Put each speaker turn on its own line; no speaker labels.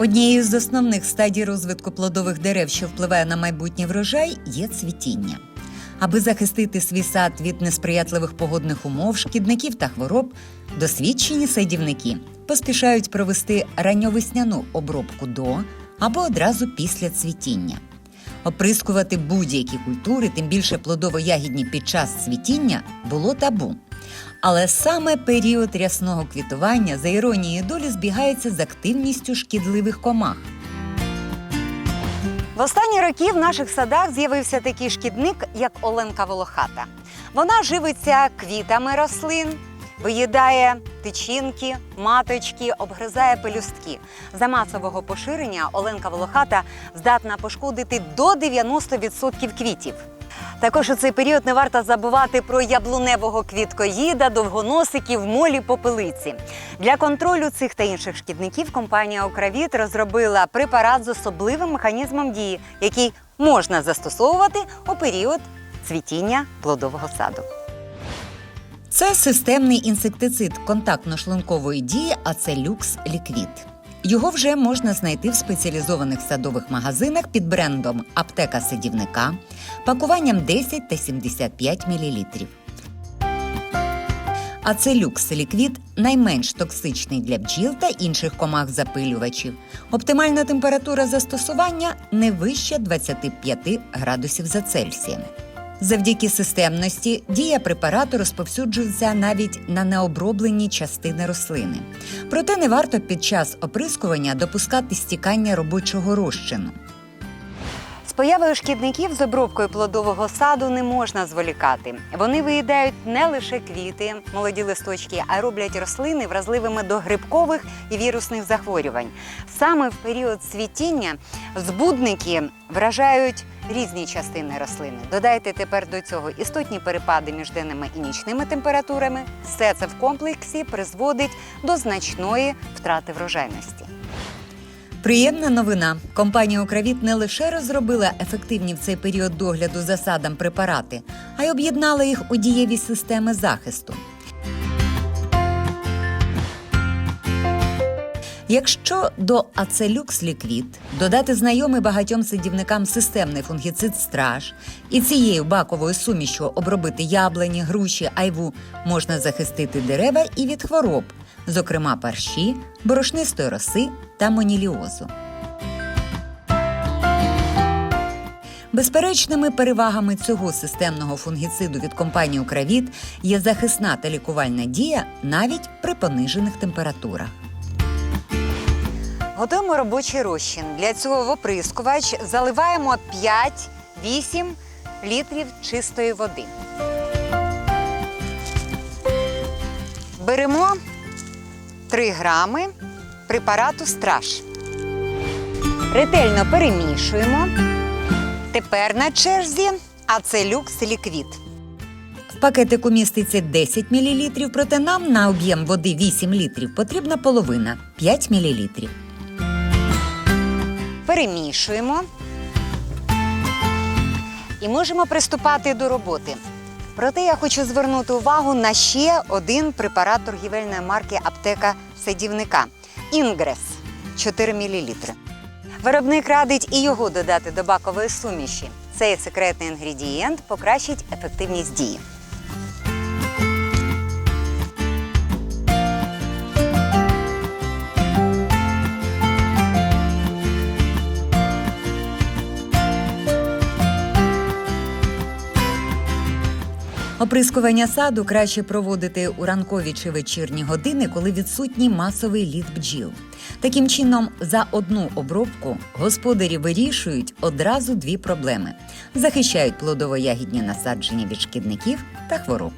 Однією з основних стадій розвитку плодових дерев, що впливає на майбутній врожай, є цвітіння. Аби захистити свій сад від несприятливих погодних умов, шкідників та хвороб, досвідчені садівники поспішають провести ранньовесняну обробку до або одразу після цвітіння. Оприскувати будь-які культури, тим більше плодово-ягідні під час цвітіння, було табу. Але саме період рясного квітування, за іронією долі, збігається з активністю шкідливих комах. В останні роки в наших садах з'явився такий шкідник, як Оленка Волохата. Вона живиться квітами рослин, виїдає тичинки, маточки, обгризає пелюстки. За масового поширення Оленка Волохата здатна пошкодити до 90% квітів. Також у цей період не варто забувати про яблуневого квіткоїда, довгоносиків, молі попелиці. Для контролю цих та інших шкідників компанія Окравіт розробила препарат з особливим механізмом дії, який можна застосовувати у період цвітіння плодового саду. Це системний інсектицид контактно-шлункової дії Ацелюкс Ліквід. Його вже можна знайти в спеціалізованих садових магазинах під брендом Аптека садівника, пакуванням 10 та 75 мл. Ацелюкс ліквід найменш токсичний для бджіл та інших комах-запилювачів. Оптимальна температура застосування не вища 25 градусів за Цельсієм. Завдяки системності дія препарату розповсюджується навіть на необроблені частини рослини. Проте не варто під час оприскування допускати стікання робочого розчину. З появою шкідників з обробкою плодового саду не можна зволікати. Вони виїдають не лише квіти, молоді листочки, а роблять рослини вразливими до грибкових і вірусних захворювань. Саме в період цвітіння збудники вражають різні частини рослини. Додайте тепер до цього істотні перепади між денними і нічними температурами. Все це в комплексі призводить до значної втрати врожайності. Приємна новина. Компанія Окравіт не лише розробила ефективні в цей період догляду за садом препарати, а й об'єднала їх у дієві системи захисту. Якщо до Ацелюкс Ліквід додати знайомий багатьом садівникам системний фунгіцид страж і цією баковою сумішю обробити яблуні, груші, айву, можна захистити дерева і від хвороб, зокрема парші, борошнистої роси та моніліозу. Безперечними перевагами цього системного фунгіциду від компанії Укравіт є захисна та лікувальна дія навіть при понижених температурах. Готуємо робочий розчин. Для цього в оприскувач заливаємо 5-8 літрів чистої води. Беремо 3 грами препарату страж. Ретельно перемішуємо. Тепер на черзі ацелюкс ліквід. В пакетику міститься 10 мл, проте нам на об'єм води 8 літрів потрібна половина 5 мл. Перемішуємо і можемо приступати до роботи. Проте я хочу звернути увагу на ще один препарат торгівельної марки аптека садівника Інгрес 4 мл. Виробник радить і його додати до бакової суміші. Цей секретний інгредієнт покращить ефективність дії. Оприскування саду краще проводити у ранкові чи вечірні години, коли відсутній масовий літ бджіл. Таким чином, за одну обробку господарі вирішують одразу дві проблеми: захищають плодово-ягідні насадження від шкідників та хвороб.